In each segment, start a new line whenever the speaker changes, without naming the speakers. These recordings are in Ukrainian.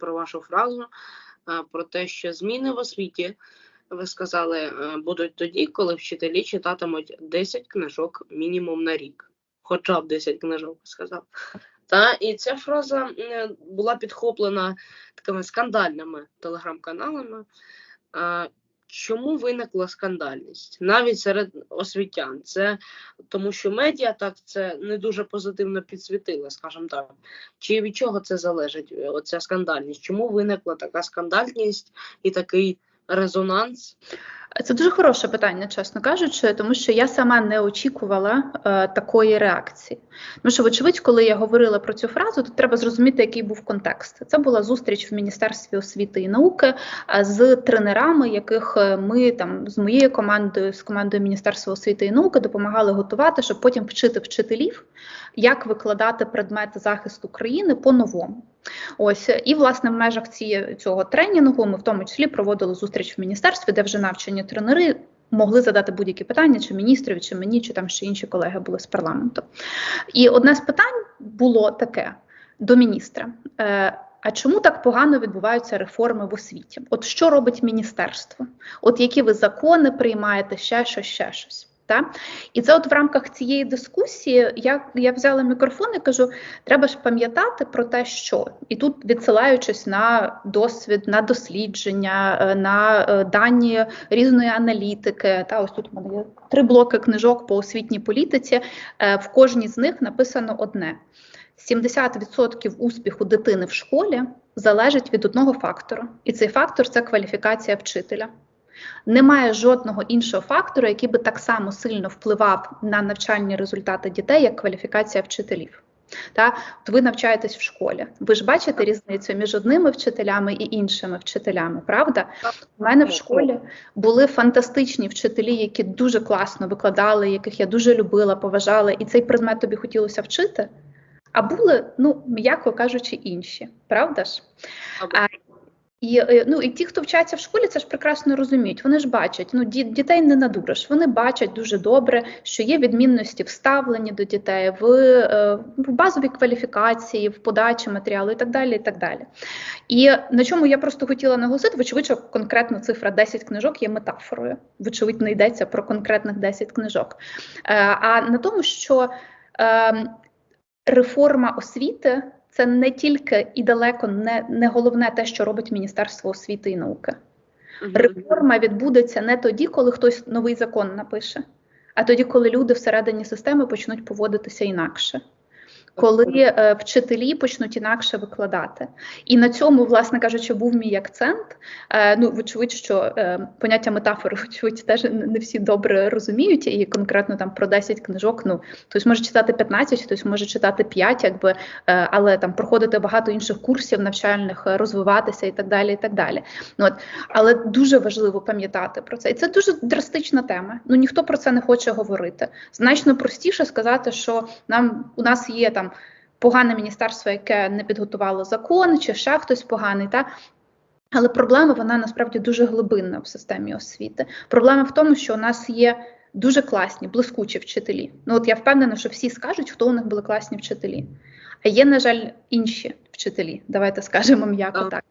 про вашу фразу е, про те, що зміни в освіті, ви сказали, е, будуть тоді, коли вчителі читатимуть 10 книжок мінімум на рік. Хоча б 10 книжок, сказав. Та і ця фраза е, була підхоплена такими скандальними телеграм-каналами. Чому виникла скандальність навіть серед освітян? Це тому, що медіа так це не дуже позитивно підсвітила, скажімо так. Чи від чого це залежить? е, Оця скандальність? Чому виникла така скандальність і такий резонанс?
Це дуже хороше питання, чесно кажучи, тому що я сама не очікувала е, такої реакції. Тому що, вочевидь, коли я говорила про цю фразу, то треба зрозуміти, який був контекст. Це була зустріч в Міністерстві освіти і науки е, з тренерами, яких е, ми там з моєю командою, з командою Міністерства освіти і науки допомагали готувати, щоб потім вчити вчителів, як викладати предмет захисту країни по-новому. Ось і власне в межах цієї цього тренінгу ми в тому числі проводили зустріч в міністерстві, де вже навчені тренери могли задати будь-які питання, чи міністрові, чи мені, чи там ще інші колеги були з парламенту. І одне з питань було таке до міністра. Е, а чому так погано відбуваються реформи в освіті? От що робить міністерство? От які ви закони приймаєте, ще щось, ще щось. Та? І це от в рамках цієї дискусії я я взяла мікрофон і кажу: треба ж пам'ятати про те, що і тут відсилаючись на досвід, на дослідження, е, на е, дані різної аналітики. Та ось тут у мене є три блоки книжок по освітній політиці. Е, В кожній з них написано одне: 70% успіху дитини в школі залежить від одного фактору, і цей фактор це кваліфікація вчителя. Немає жодного іншого фактору, який би так само сильно впливав на навчальні результати дітей, як кваліфікація вчителів. Та От ви навчаєтесь в школі. Ви ж бачите різницю між одними вчителями і іншими вчителями, правда? У мене в школі були фантастичні вчителі, які дуже класно викладали, яких я дуже любила, поважала, і цей предмет тобі хотілося вчити. А були, ну м'яко кажучи, інші, правда ж? А, і е, ну і ті, хто вчаться в школі, це ж прекрасно розуміють. Вони ж бачать, ну дітей не надуриш. Вони бачать дуже добре, що є відмінності в ставленні до дітей, в, е, в базовій кваліфікації, в подачі матеріалу і так далі. І так далі. І на чому я просто хотіла наголосити, вочевидь, конкретно цифра 10 книжок є метафорою. Вочевидь, не йдеться про конкретних 10 книжок. Е, а на тому, що ем, реформа освіти це не тільки і далеко не, не головне те, що робить Міністерство освіти і науки. Реформа відбудеться не тоді, коли хтось новий закон напише, а тоді, коли люди всередині системи почнуть поводитися інакше. Коли е, вчителі почнуть інакше викладати, і на цьому, власне кажучи, був мій акцент. Е, ну, вочевидь, що е, поняття метафори, вочевидь, теж не всі добре розуміють, і конкретно там про 10 книжок. Ну хтось може читати 15, хтось може читати 5, якби е, але там проходити багато інших курсів навчальних, розвиватися і так далі. і так далі. Ну, от, Але дуже важливо пам'ятати про це. І це дуже драстична тема. Ну ніхто про це не хоче говорити. Значно простіше сказати, що нам у нас є там погане міністерство, яке не підготувало закон, чи ще хтось поганий. Та? Але проблема вона насправді дуже глибинна в системі освіти. Проблема в тому, що у нас є дуже класні, блискучі вчителі. Ну от я впевнена, що всі скажуть, хто у них були класні вчителі. А є, на жаль, інші вчителі. Давайте скажемо м'яко так.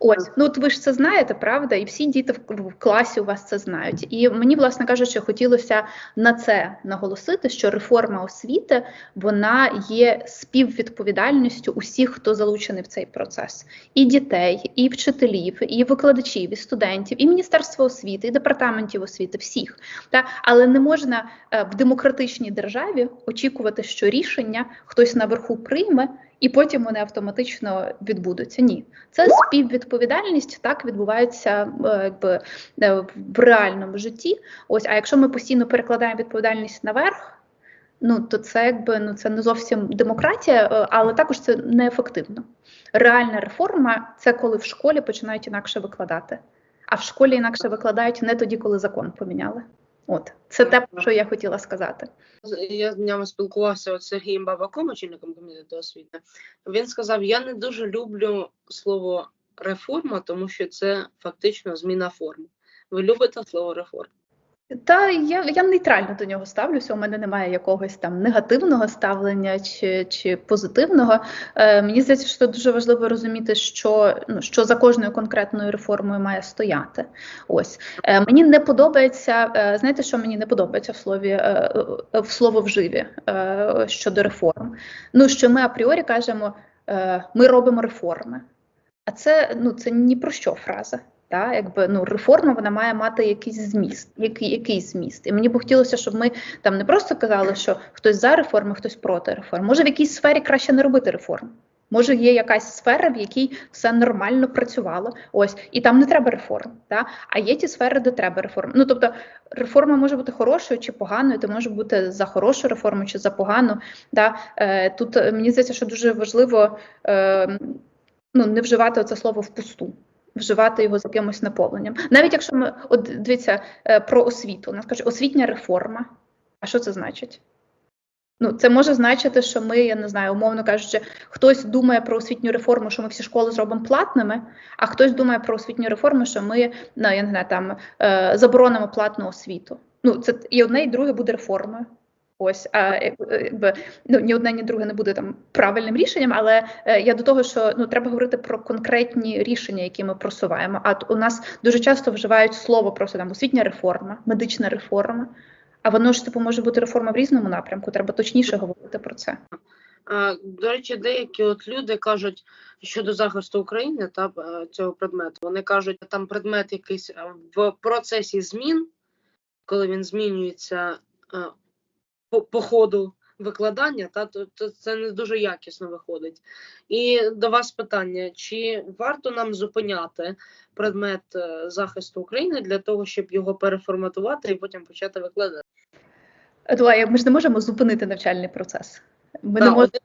Ось, ну от ви ж це знаєте, правда, і всі діти в, класі у вас це знають. І мені, власне кажучи, хотілося на це наголосити, що реформа освіти вона є співвідповідальністю усіх, хто залучений в цей процес: і дітей, і вчителів, і викладачів, і студентів, і міністерства освіти, і департаментів освіти, всіх. Та але не можна е, в демократичній державі очікувати, що рішення хтось наверху прийме і потім вони автоматично відбудуться. Ні, це співвідповідальність так відбувається е, якби е, в реальному житті. Ось, а якщо ми постійно перекладаємо відповідальність наверх. Ну, то це якби ну це не зовсім демократія, е, але також це неефективно. Реальна реформа це коли в школі починають інакше викладати, а в школі інакше викладають не тоді, коли закон поміняли. От це те, що я хотіла сказати.
Я з днями спілкувався з Сергієм Бабаком, очільником комітету освіти. Він сказав: Я не дуже люблю слово реформа, тому що це фактично зміна форми. Ви любите слово реформа?
Та я, я нейтрально до нього ставлюся. У мене немає якогось там негативного ставлення чи, чи позитивного. Е, мені здається, що дуже важливо розуміти, що ну що за кожною конкретною реформою має стояти. Ось е, мені не подобається. Е, знаєте, що мені не подобається в слові е, е, в слововживі е, щодо реформ. Ну що ми апріорі кажемо, е, ми робимо реформи. А це ну це ні про що фраза. Та, якби ну реформа вона має мати якийсь зміст, який якийсь зміст. І мені б хотілося, щоб ми там не просто казали, що хтось за реформи, хтось проти реформ. Може, в якійсь сфері краще не робити реформ. Може, є якась сфера, в якій все нормально працювало, ось і там не треба реформ. Та? А є ті сфери, де треба реформ. Ну тобто реформа може бути хорошою чи поганою, ти може бути за хорошу реформу чи за погану. Та? Е, Тут мені здається, що дуже важливо е, ну, не вживати це слово впусту вживати його з якимось наповненням. Навіть якщо ми от дивіться е, про освіту, нас кажуть освітня реформа. А що це значить? Ну, це може значити, що ми, я не знаю, умовно кажучи, хтось думає про освітню реформу, що ми всі школи зробимо платними, а хтось думає про освітню реформу, що ми ну, я не знаю, там е, заборонимо платну освіту. Ну, це і одне, і друге буде реформою. Ось, а якби ну ні одне, ні друге не буде там правильним рішенням, але е, я до того, що ну треба говорити про конкретні рішення, які ми просуваємо. А у нас дуже часто вживають слово просто там освітня реформа, медична реформа. А воно ж типу може бути реформа в різному напрямку. Треба точніше говорити про це.
До речі, деякі от люди кажуть щодо захисту України та е, цього предмету. Вони кажуть, там предмет якийсь е, в процесі змін, коли він змінюється е, по, по ходу викладання, та то, то це не дуже якісно виходить. І до вас питання: чи варто нам зупиняти предмет е, захисту України для того, щоб його переформатувати і потім почати викладати?
Едуард, ми ж не можемо зупинити навчальний процес. Ми
Да,
не можемо.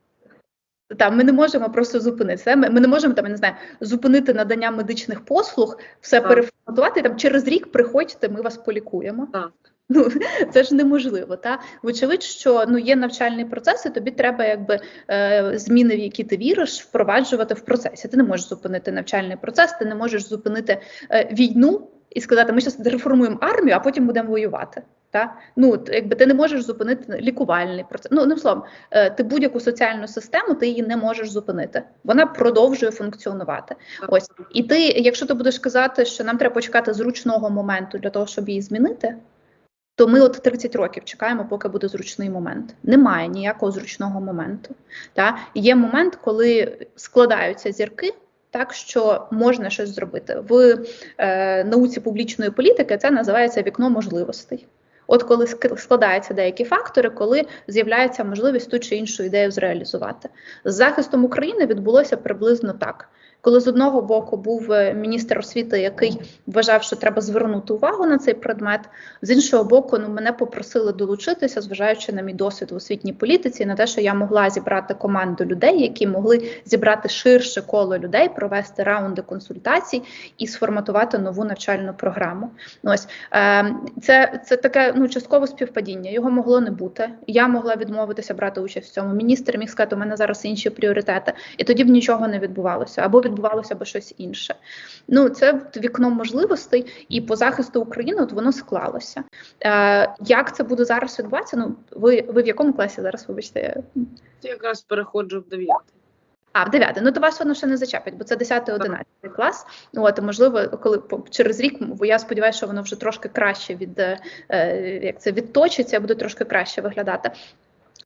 Та ми не можемо просто зупинитися. Ми, ми не можемо там, я не знаю, зупинити надання медичних послуг, все
Так.
переформатувати. Там через рік приходьте, ми вас полікуємо.
Так.
Ну це ж неможливо. Та вочевидь, що ну є навчальний процес, і тобі треба якби е, зміни, в які ти віриш, впроваджувати в процесі. Ти не можеш зупинити навчальний процес, ти не можеш зупинити е, війну і сказати, ми зараз реформуємо армію, а потім будемо воювати. Та ну якби ти не можеш зупинити лікувальний процес. Ну не словом, е, ти будь-яку соціальну систему ти її не можеш зупинити. Вона продовжує функціонувати. Ось і ти, якщо ти будеш казати, що нам треба почекати зручного моменту для того, щоб її змінити. То ми от 30 років чекаємо, поки буде зручний момент. Немає ніякого зручного моменту. Та є момент, коли складаються зірки, так що можна щось зробити в е, науці публічної політики. Це називається вікно можливостей. От коли ск- складаються деякі фактори, коли з'являється можливість ту чи іншу ідею зреалізувати. З захистом України відбулося приблизно так. Коли з одного боку був е, міністр освіти, який вважав, що треба звернути увагу на цей предмет, з іншого боку, ну мене попросили долучитися, зважаючи на мій досвід в освітній політиці, на те, що я могла зібрати команду людей, які могли зібрати ширше коло людей, провести раунди консультацій і сформатувати нову навчальну програму. Ось е, це, це таке ну часткове співпадіння. Його могло не бути. Я могла відмовитися брати участь в цьому. Міністр міг сказати, у мене зараз інші пріоритети, і тоді б нічого не відбувалося, або відбувалося б щось інше. Ну це вікно можливостей, і по захисту України от воно склалося. Е, Як це буде зараз відбуватися? Ну ви, ви в якому класі зараз? Вибачте, я
якраз переходжу в дев'ятий.
а, в 9. Ну, то вас воно ще не зачепить, бо це 10-11 клас. Ну, от, можливо, коли по- через рік, бо я сподіваюся, що воно вже трошки краще від, е, як це відточиться, буде трошки краще виглядати.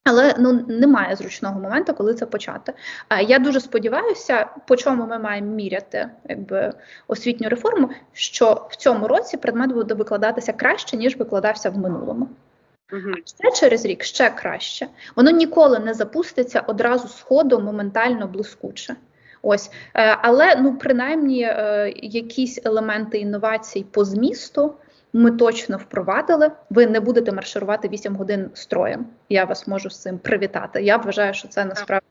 Але ну немає зручного моменту, коли це почати. А я дуже сподіваюся, по чому ми маємо міряти якби освітню реформу, що в цьому році предмет буде викладатися краще ніж викладався в минулому.
Угу.
Ще через рік ще краще. Воно ніколи не запуститься одразу сходу моментально блискуче. Ось, Е, але ну принаймні е, якісь елементи інновацій по змісту ми точно впровадили. Ви не будете марширувати 8 годин строєм. Я вас можу з цим привітати. Я вважаю, що це насправді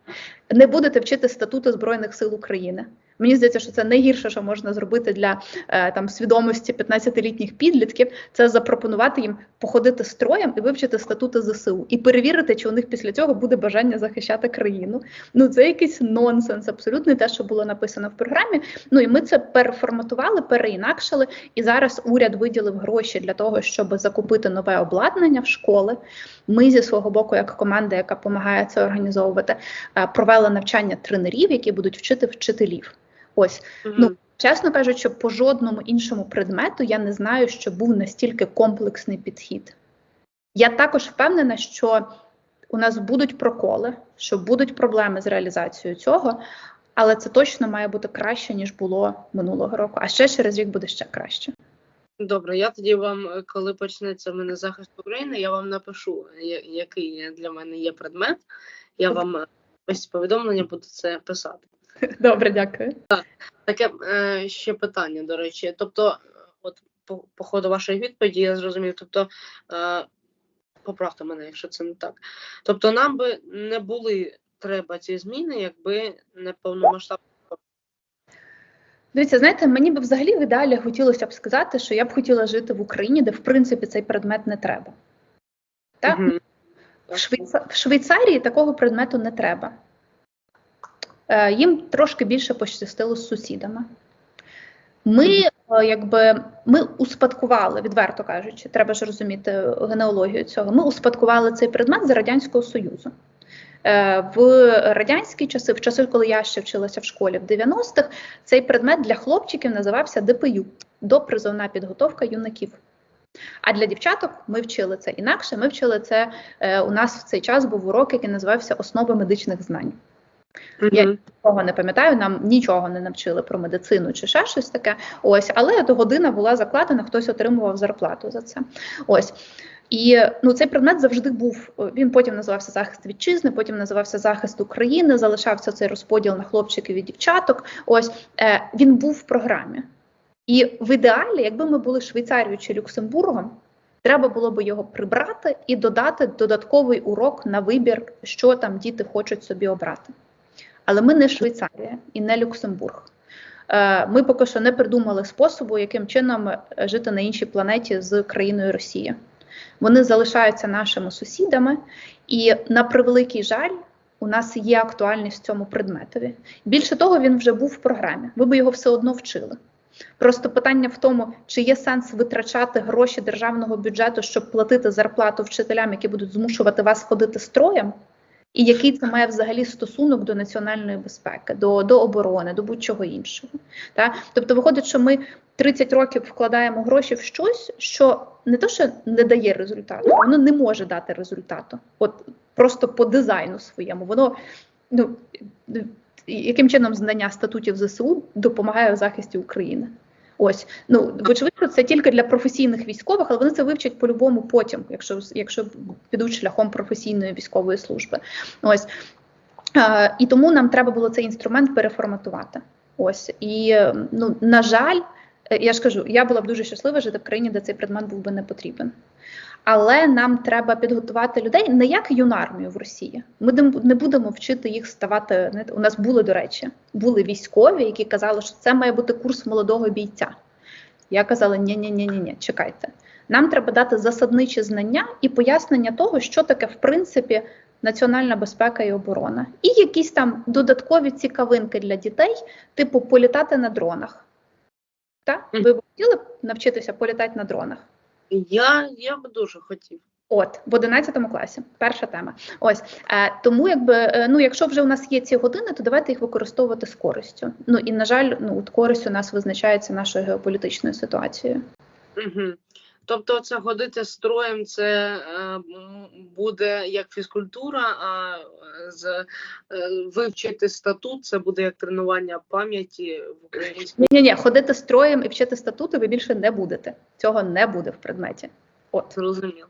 не будете вчити статути Збройних сил України. Мені здається, що це найгірше, що можна зробити для е, там свідомості 15-літніх підлітків, це запропонувати їм походити строєм і вивчити статути ЗСУ, і перевірити, чи у них після цього буде бажання захищати країну. Ну це якийсь нонсенс, абсолютно те, що було написано в програмі. Ну і ми це переформатували, переінакшили. І зараз уряд виділив гроші для того, щоб закупити нове обладнання в школи. Ми зі свого боку, як команда, яка допомагає це організовувати, е, провели навчання тренерів, які будуть вчити вчителів. Ось Ну, чесно кажучи, по жодному іншому предмету я не знаю, що був настільки комплексний підхід. Я також впевнена, що у нас будуть проколи, що будуть проблеми з реалізацією цього, але це точно має бути краще, ніж було минулого року. А ще через рік буде ще краще.
Добре, я тоді вам, е, коли почнеться в мене захист України, я вам напишу, який для мене є предмет. Я вам е, ось повідомлення буду це писати.
Добре, дякую.
Таке е, ще питання, до речі. Тобто, от по, по ходу вашої відповіді я зрозумів, тобто, е, поправте мене, якщо це не так. Тобто, нам би не були треба ці зміни, якби не повномасштабна.
Дивіться, знаєте, мені б взагалі в ідеалі хотілося б сказати, що я б хотіла жити в Україні, де в принципі цей предмет не треба. Так?
Мгм.
В, Швейца... в Швейцарії такого предмету не треба. Е, їм трошки більше пощастило з сусідами. Ми, е, якби, ми успадкували, відверто кажучи, треба ж розуміти генеалогію цього. Ми успадкували цей предмет з Радянського Союзу. Е, В радянські часи, в часи, коли я ще вчилася в школі в 90-х, цей предмет для хлопчиків називався ДПЮ допризовна підготовка юнаків. А для дівчаток ми вчили це інакше. Ми вчили це у нас в цей час був урок, який називався Основи медичних знань. Я Нічого не пам'ятаю, нам нічого не навчили про медицину чи ще щось таке. Ось, але до година була закладена, хтось отримував зарплату за це. Ось. І ну, цей предмет завжди був. Він потім називався захист вітчизни, потім називався захист України. Залишався цей розподіл на хлопчиків і дівчаток. Ось е, він був в програмі. І в ідеалі, якби ми були Швейцарією чи Люксембургом, треба було би його прибрати і додати додатковий урок на вибір, що там діти хочуть собі обрати. Але ми не Швейцарія і не Люксембург. Е, Ми поки що не придумали способу, яким чином е, жити на іншій планеті з країною Росія. Вони залишаються нашими сусідами, і на превеликий жаль, у нас є актуальність цьому предметові. Більше того, він вже був в програмі. Ви би його все одно вчили. Просто питання в тому, чи є сенс витрачати гроші державного бюджету, щоб платити зарплату вчителям, які будуть змушувати вас ходити строєм, і який це має взагалі стосунок до національної безпеки, до, до оборони, до будь-чого іншого. Та? Тобто, виходить, що ми 30 років вкладаємо гроші в щось, що не то, що не дає результату, воно не може дати результату. От просто по дизайну своєму, воно ну яким чином знання статутів ЗСУ допомагає в захисті України. Ось ну вочевидно, це тільки для професійних військових, але вони це вивчать по-любому потім, якщо якщо підуть шляхом професійної військової служби. Ось е, і тому нам треба було цей інструмент переформатувати. Ось і ну на жаль, е, я ж кажу, я була б дуже щаслива жити в країні, де цей предмет був би не потрібен. Але нам треба підготувати людей не як юнармію в Росії. Ми не будемо вчити їх ставати. Не, у нас були, до речі, були військові, які казали, що це має бути курс молодого бійця. Я казала: ні ні ні ні ні чекайте. Нам треба дати засадничі знання і пояснення того, що таке в принципі національна безпека і оборона, і якісь там додаткові цікавинки для дітей, типу політати на дронах. Так? Ви б хотіли навчитися політати на дронах?
Я я б дуже хотів.
От в 11 класі, перша тема. Ось е, тому, якби е, ну, якщо вже у нас є ці години, то давайте їх використовувати з користю. Ну і на жаль, ну от користь у нас визначається нашою геополітичною ситуацією.
Угу. Тобто, це ходити строєм, це е, буде як фізкультура, а з е, вивчити статут це буде як тренування пам'яті в українській.
Ні, ні, ні, ходити строєм і вчити статути ви більше не будете. Цього не буде в предметі. От
Зрозуміло.